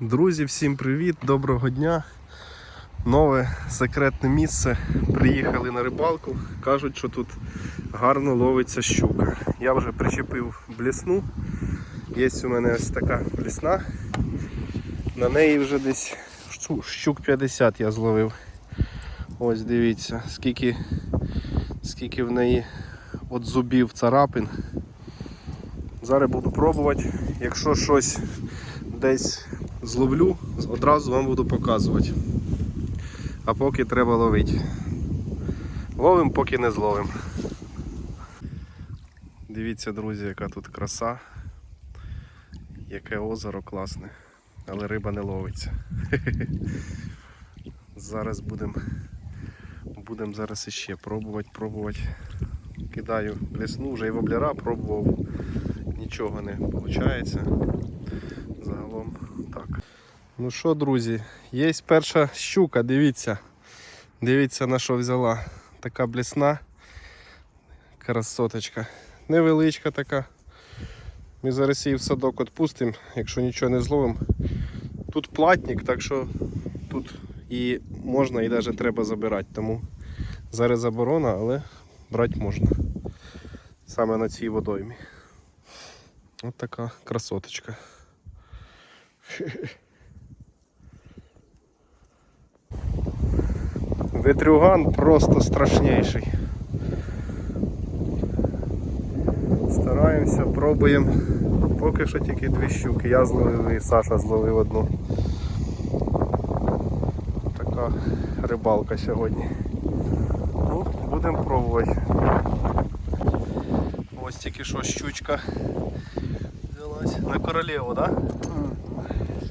Друзі, всім привіт, доброго дня. Нове секретне місце. Приїхали на рибалку. Кажуть, що тут гарно ловиться щука. Я вже причепив блісну. Є у мене ось така блісна. На неї вже десь щук 50 я зловив. Ось дивіться, скільки, скільки в неї от зубів царапин. Зараз буду пробувати. Якщо щось десь зловлю, одразу вам буду показувати. А поки треба ловити. Ловим, поки не зловим. Дивіться, друзі, яка тут краса. Яке озеро класне. Але риба не ловиться. Зараз будемо будем зараз іще пробувати, пробувати. Кидаю лісну, вже і воблера пробував. Нічого не виходить. Ну що, друзі, є перша щука, дивіться. Дивіться на що взяла. Така блісна. Красоточка. Невеличка така. Ми зараз її в садок відпустимо, якщо нічого не зловимо. Тут платник, так що тут і можна, і навіть треба забирати. Тому зараз заборона, але брати можна. Саме на цій водоймі. Ось така красоточка. Ветрюган просто страшніший. Стараємося, пробуємо. Поки що тільки дві щуки. Я зловив і Саша зловив одну. Така рибалка сьогодні. Ну, будемо пробувати. Ось тільки що щучка взялась. На королеву, так? Да?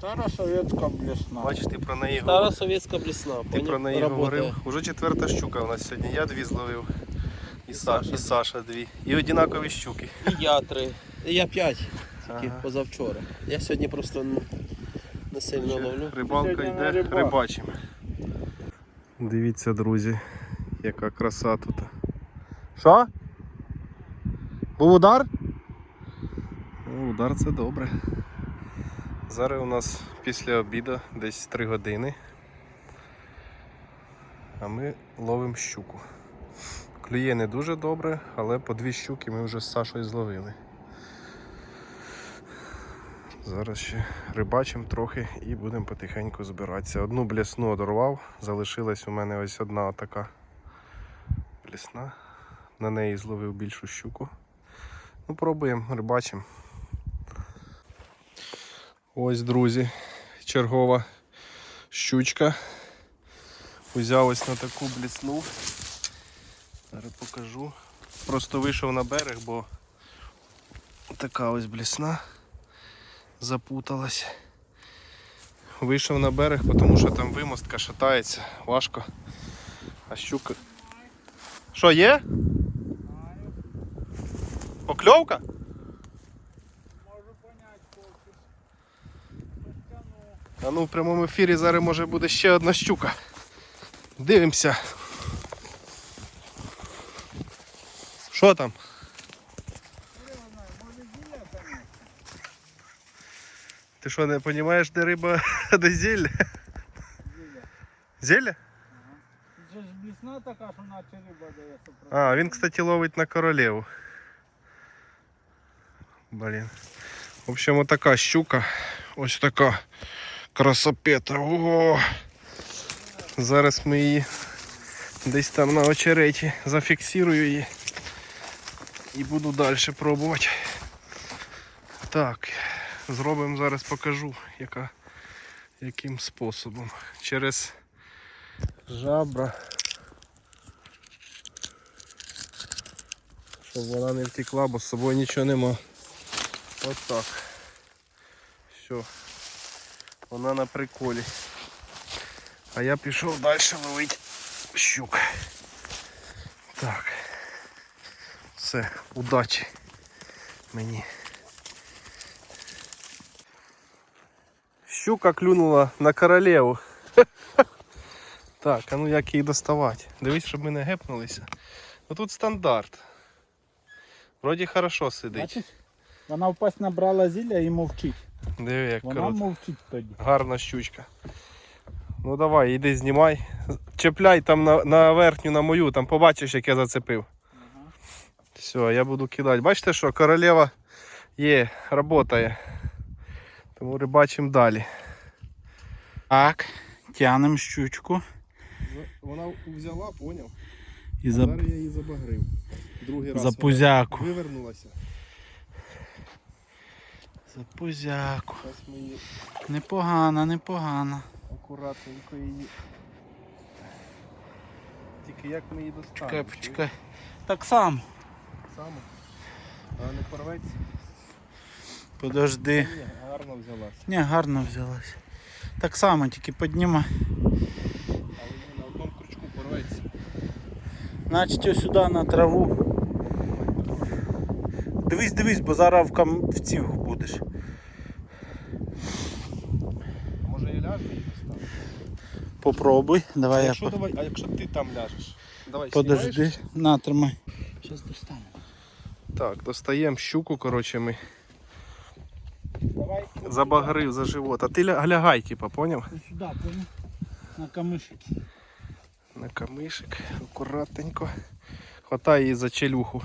Стара совєтська блісна. Бачиш, ти про неї Стара совєтська блісна. Ти про неї Работає. говорив. Уже четверта щука у нас сьогодні. Я дві зловив. І Саша, і Саша дві. І однакові щуки. І я три. І я п'ять. Тільки Ага. позавчора. Я сьогодні просто не- сильно ловлю. Рибалка йде, на рибак. рибачимо. Дивіться, друзі, яка краса тут. Що? Був удар? О, удар це добре. Зараз у нас після обіду десь 3 години. А ми ловимо щуку. Клює не дуже добре, але по дві щуки ми вже з Сашою зловили. Зараз ще рибачимо трохи і будемо потихеньку збиратися. Одну блясну одорвав, залишилась у мене ось одна така блісна. На неї зловив більшу щуку. Ну, пробуємо, рибачимо. Ось, друзі, чергова щучка. Узяв ось на таку блісну. Зараз покажу. Просто вийшов на берег, бо така ось блісна запуталась. Вийшов на берег, тому що там вимостка шатається, важко. А щука. Що є? Покльовка? А ну в прямому ефірі зараз може буде ще одна щука. Дивимося. Що там? Може діля там? Ти що, не розумієш, де риба, де зілля? Діля. Зілля? Це ж блісна така, що наче риба дає супротив. А, він, кстати, ловить на королеву. Блін. В общем, отака щука. Ось така Красопета. О! Зараз ми її десь там на очереті зафіксирую її. І буду далі пробувати. Так, зробимо зараз покажу, яка, яким способом. Через жабра. Щоб вона не втекла, бо з собою нічого нема. От так. Все. Вона на приколі. А я пішов далі ловити щук. Так. Все, удачі мені. Щука клюнула на королеву. Так, а ну як її доставати? Дивись, щоб ми не гепнулися. Отут стандарт. Вроді хорошо сидить. Вона впасть набрала зілля і мовчить. Диви, як Вона круто. мовчить тоді. Гарна щучка. Ну давай, іди знімай. Чепляй там на, на верхню, на мою, там побачиш, як я зацепив. Все, я буду кидати. Бачите, що королева є, працює. Тому рибачимо далі. Так, тянем щучку. Вона взяла, поняв. І за, я її забагрив. Другий за пузяку. вивернулася. За пузяку. Зараз ми Непогано, непогано. акуратненько її. Тільки як ми її достанемо? Чекай, почекай. Так само. Саме. Вона не порветься. Подожди. Ні, гарно взялась. Ні, гарно взялась. Так само, тільки підніма. Але на одному крючку порветься. Значить ось сюди на траву. Дивись, дивись, бо зараз в, кам... в Попробуй. А Давай я якщо, по- давай, а якщо ти там ляжеш? Давай, подожди. знімаєш? На, тримай. Зараз достанемо. Так, достаємо щуку, коротше, ми Давай. забагрив за живот. А ти ля- лягай, типа, поняв? Сюди, понял? На камишики. На камишик, акуратненько. Хватай її за челюху.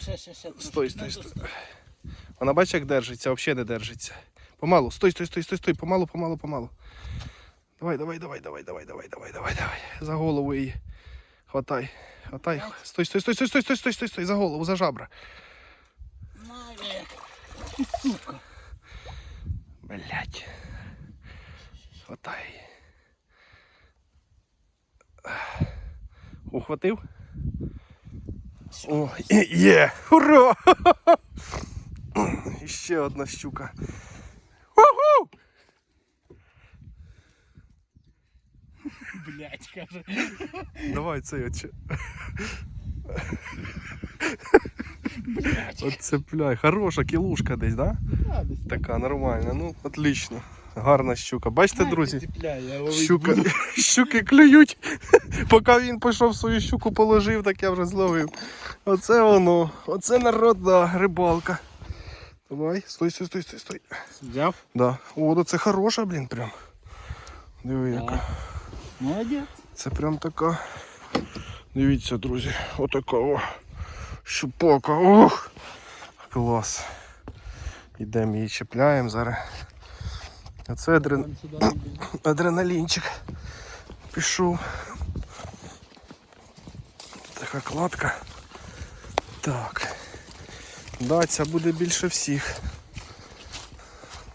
Ще, ще, ще. Стой, стой, стой. Вона бачиш, як держиться, взагалі не держиться. Помалу, стой, стой, стой, стой, стой, помалу, помалу, помалу. Давай, давай, давай, давай, давай, давай, давай, давай, давай. За голову її. Хватай. Хватай. Стой, стой, стой, стой, стой, стой, стой, стой, стой, за голову, за жабра. Сука. Блять. Хватай. Ухватив? О, є, є! Ура! Ще одна щука. Блять, каже. Давай цей оче. Оцепляй. Хороша кілушка десь, да? Така нормальна. Ну, отлично. Гарна щука. Бачите, друзі? Щука, щуки клюють. Поки він пішов свою щуку положив, так я вже зловив. Оце воно. Оце народна рибалка. Давай, стой, стой, стой, стой, стой. Взяв? Да. О, це хороша, блін, прям. Диви, яка. Молодець. Це прям така. Дивіться, друзі, отака о. Щупака. Ох! Клас. Йдемо її чіпляємо зараз. А це адрен... адреналінчик. Пішов. Така кладка. Так. Да, ця буде більше всіх.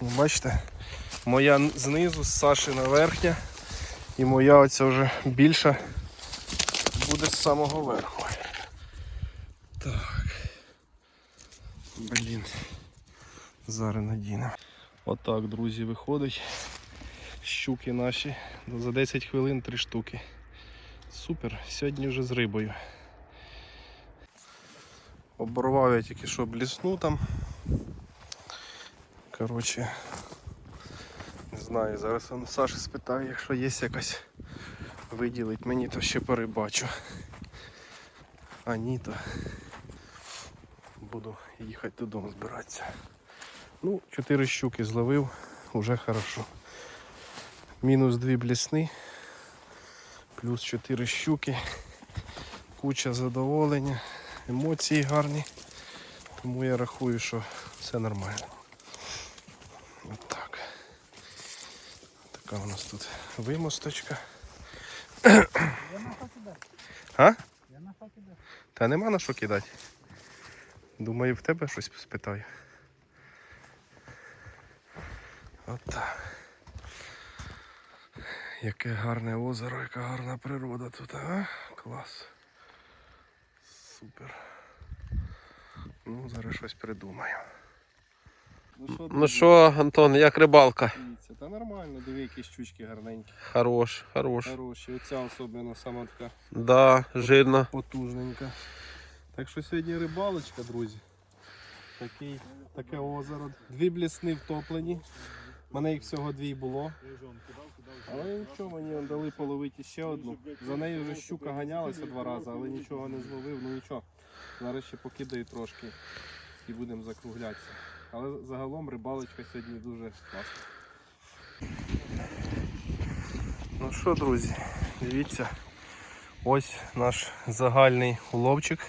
Ну, Бачите, моя знизу, Сашина верхня. І моя оця вже більша буде з самого верху. Так. Блін. Зараз надіну. Отак, друзі, виходить. Щуки наші. Ну, За 10 хвилин 3 штуки. Супер. Сьогодні вже з рибою. Оборвав я тільки що блісну там. Коротше. Знаю, зараз он Саші спитаю, якщо є якась виділить мені, то ще перебачу. А ні, то буду їхати додому збиратися. Ну, 4 щуки зловив, уже хорошо. Мінус 2 блісни, плюс 4 щуки, куча задоволення, емоції гарні. Тому я рахую, що все нормально. От так. Така у нас тут вимосточка. Я. А? Я на кидай. Та нема на що кидати. Думаю, в тебе щось спитаю. От так. Яке гарне озеро, яка гарна природа тут, а? Клас. Супер. Ну, зараз щось придумаю. Ну Ну що, Антон, як рибалка? Дивіться, та нормально, диви, які щучки гарненькі. Хорош, хорош. Хороші. Оця особливо сама така Да, жирно. потужненька. Так що сьогодні рибалочка, друзі. Такий, таке озеро. Дві блісни втоплені. У мене їх всього дві було. Але нічого, мені дали половити ще одну. За нею вже щука ганялася два рази, але нічого не зловив, ну нічого. Зараз ще покидаю трошки і будемо закруглятися. Але загалом рибалочка сьогодні дуже класна. Ну що, друзі, дивіться, ось наш загальний уловчик.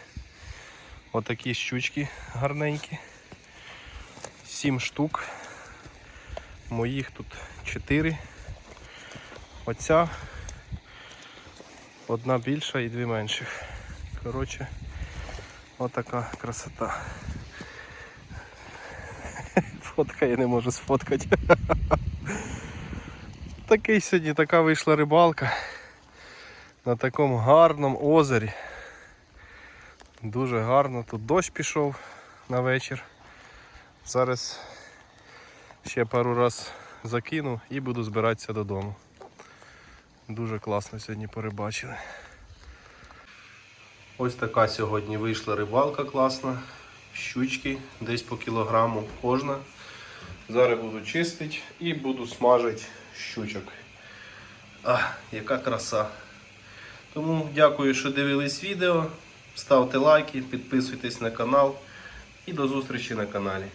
Отакі щучки гарненькі. Сім штук. Моїх тут чотири. Оця одна більша і дві менших. Коротше, отака красота. Фотка я не можу сфоткати. Такий сьогодні, така вийшла рибалка на такому гарному озері. Дуже гарно. Тут дощ пішов на вечір. Зараз ще пару раз закину і буду збиратися додому. Дуже класно сьогодні порибачили. Ось така сьогодні вийшла рибалка класна. Щучки десь по кілограму кожна. Зараз буду чистити і буду смажити щучок. А, яка краса. Тому дякую, що дивились відео. Ставте лайки, підписуйтесь на канал і до зустрічі на каналі.